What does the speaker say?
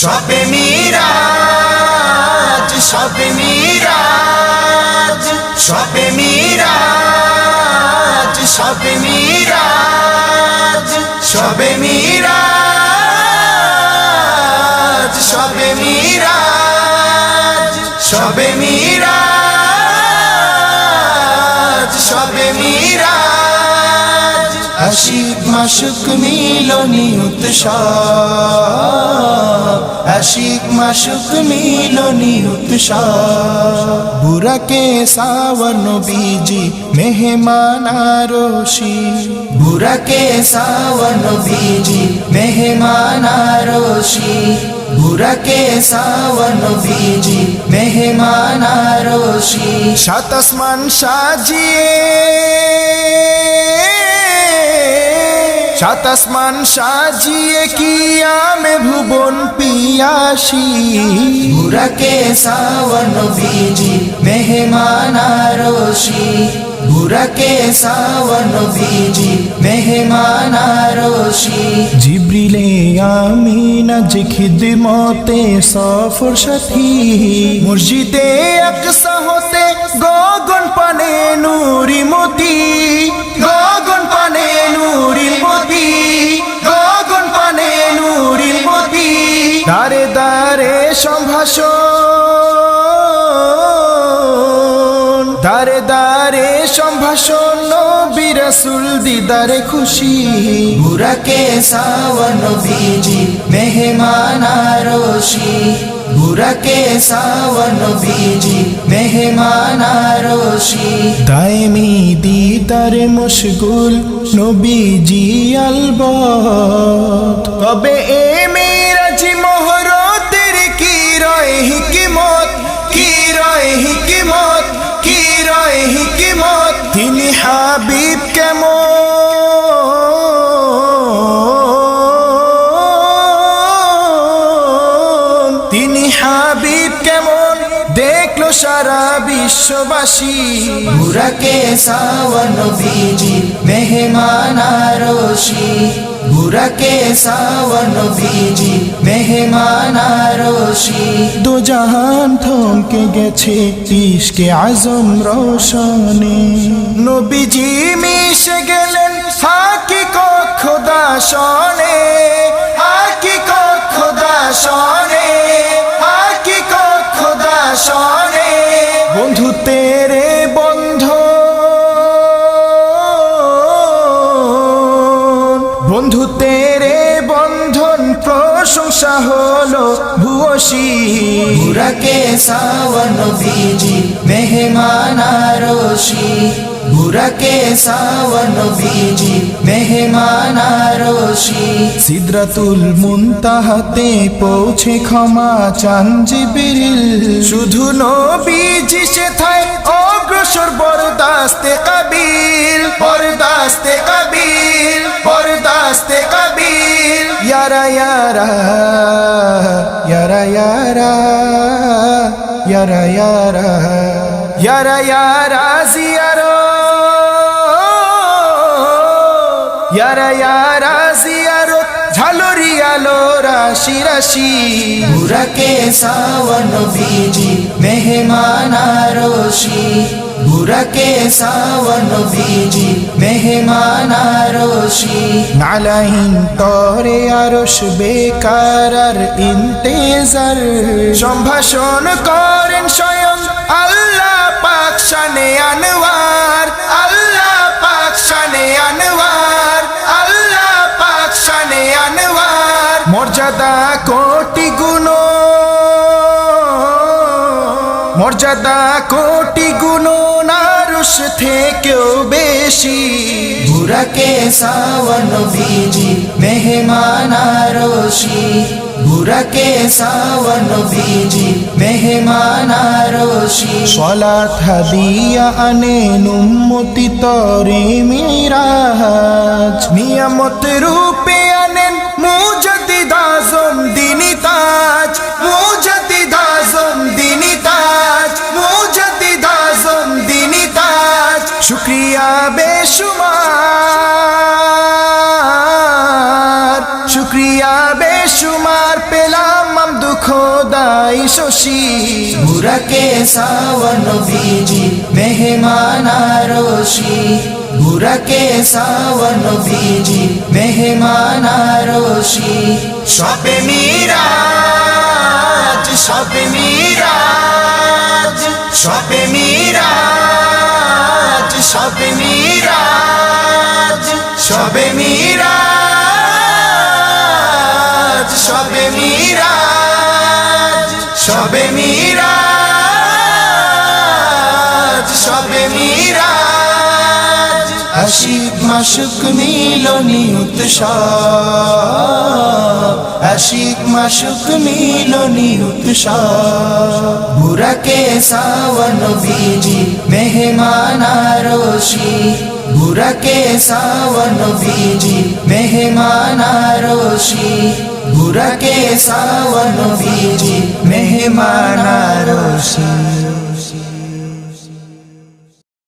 সবে মিরাজ সবে মিরাজ সবে মিরাজ সবে মিরাজ। আশিক মাসুক মিলনি উৎসাহ আশিক মাসুক মিলনি উৎসাহ বুরাকে সাওয়ার নবীজি মেহমানারো শি বুরাকে সাওয়ার নবীজি মেহমানারো শি বুরাকে সাওয়ার নবীজি মেহমানারো শি সাত সাজিয়ে সাত আসমান সাজিয়ে কি আমে ভুবন পিয়াসি? বুরাকে সাওয়ান বিজি মেহমান আরোশি। বুরাকে সাওয়ান বিজি মেহমান আরোশি। জিব্রিলে আমিনা যে খিদমতে সফর সাথী। মসজিদে আকসা হতে গগ সম্ভাষণ। ধারে ধারে সম্ভাষণ বিরসুল দিদারে খুশি। বুরাকে সাবন বিজি মেহমানা রোশি। বুরাকে সাবন বিজি মেহমানা রোশি। দায়মি দিদারে মুশগুল নবীজি আলব তবে এম রয় হিকিমত, কি রয় হিকিমত তিনি হাবিব কেমন? তিনি হাবিব কেমন? দেখল সারা বিশ্ববাসী। মুরাকে সাওয়ান বিজি মেহমান আরশি। বুরাকে বিজি মেহমান আরশি দু জাহান থমকে গেছে ইশকে আজম রোশনে নবীজি মিশে গেলেন হাকি কক্ষ দাসনে হাকি কক্ষ দাসনে হাকি কক্ষ শনে বন্ধুতে হলো ভুয়সী। বুরাকে সাওয়ান বিজি মেহমান আরোশি। বুরাকে সাওয়ান বিজি মেহমান আরোশি। সিদ্রাতুল মুনতাহাতে পৌঁছে ক্ষমা চান জিবিরিল। শুধু নবীজি সে থায় অগ্রসর বরদাস্তে কাবিল বরদাস্তে কাবিল বরদাস্তে কাবিল ইয়ারা ইয়ারা ইয়ারা ইয়ারা ইয়ারা ইয়ারা ইয়ারা ইয়ারা জিয়ারো ইয়ারা ইয়ারা জিয়ারো ঝালরি আলো, রাশি রাশি। বুরাকে সাওয়ান বিজি, মেহমান রোশি। বুরকে সাওয়ান বিজি মেহমান আরশি আলাইন তরে আরশ বেকার ইন্তেজার সম্ভাষণ করেন স্বয়ং আল্লাহ পাক শানে আনওয়ার আল্লাহ পাক শানে আনওয়ার আল্লাহ পাক শানে আনওয়ার মর্যাদা কোটি গুণ। মর্যাদা কোটি গুণ। আরশ থেকেও বেশি। বুড়াকে সাবন বিজি মেহমান রোশি বুড়াকে সাবন বিজি মেহমান রোশি সলা হাদিয়া আনে নুমতি তরে মিরাজ। নিয়ামত রূপে দুনিয়া বেশুমার শুক্রিয়া বেশুমার পেলাম মাম দুঃখ দাই শশী। বুরাকে সাওয়া নবীজি মেহমান আরশি। বুরাকে সাওয়া নবীজি মেহমান আরশি। শপে মিরাজ শপে মিরাজ শপে মিরাজ। মিরাজ, সবে মিরাজ। আশিক, মাসুক, মিলনি, উৎসব। আশিক, মাসুক, মিলনি, উৎসব। বুরাকে, সাওয়ান, বীজি মেহমানারোশি বুরাকে, সাওয়ান, বীজি बुरा के सावन बीजी मेहमाना रोशी।